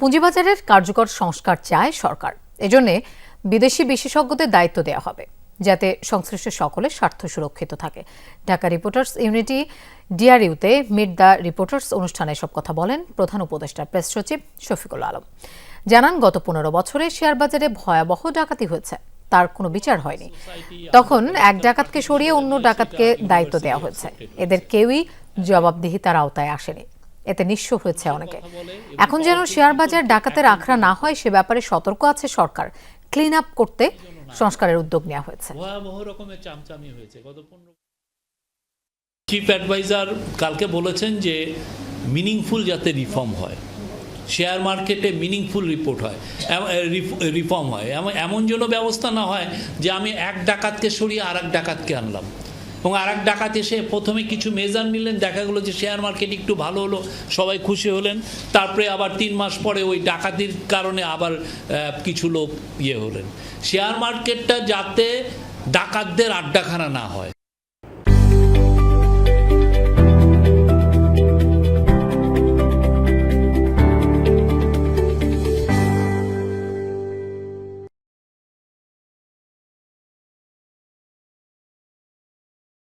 পুঁজিবাজারের কার্যকর সংস্কার চায় সরকার। এজন্য বিদেশি বিশেষজ্ঞদের দায়িত্ব দেওয়া হবে, যাতে সংশ্লিষ্ট সকলের স্বার্থ সুরক্ষিত থাকে। ঢাকা রিপোর্টার্স ইউনিটি ডিআরইউতে মিট দ্য রিপোর্টার্স অনুষ্ঠানে সব কথা বলেন প্রধান উপদেষ্টা প্রেস সচিব শফিকুল আলম। জানান, গত পনেরো বছরে শেয়ার বাজারে ভয়াবহ ডাকাতি হয়েছে। তার কোনো বিচার হয়নি। তখন এক ডাকাতকে সরিয়ে অন্য ডাকাতকে দায়িত্ব দেওয়া হয়েছে। এদের কেউই জবাবদিহিতার আওতায় আসেনি। এতে নিঃস্ব হয়েছে অনেকে। এখন যেন শেয়ার বাজার ডাকাতের আখড়া না হয় সে ব্যাপারে সতর্ক আছে সরকার। ক্লিন আপ করতে সংস্কারের উদ্যোগ নেওয়া হয়েছে। রকমের চামচামি হয়েছে। গত চিফ অ্যাডভাইজার কালকে বলেছেন যে মিনিংফুল যাতে রিফর্ম হয়। শেয়ার মার্কেটে মিনিংফুল রিপোর্ট হয়। রিফর্ম হয়। এমন এমন যেন ব্যবস্থা না হয় যে আমি এক ডাকাতকে সরিয়ে আর এক ডাকাতকে আনলাম। এবং আর এক ডাকাত এসে প্রথমে কিছু মেজার নিলেন, দেখা গেলো যে শেয়ার মার্কেট একটু ভালো হলো, সবাই খুশি হলেন। তারপরে আবার তিন মাস পরে ওই ডাকাতির কারণে আবার কিছু লোক ইয়ে হলেন। শেয়ার মার্কেটটা যাতে ডাকাতদের আড্ডাখানা না হয়।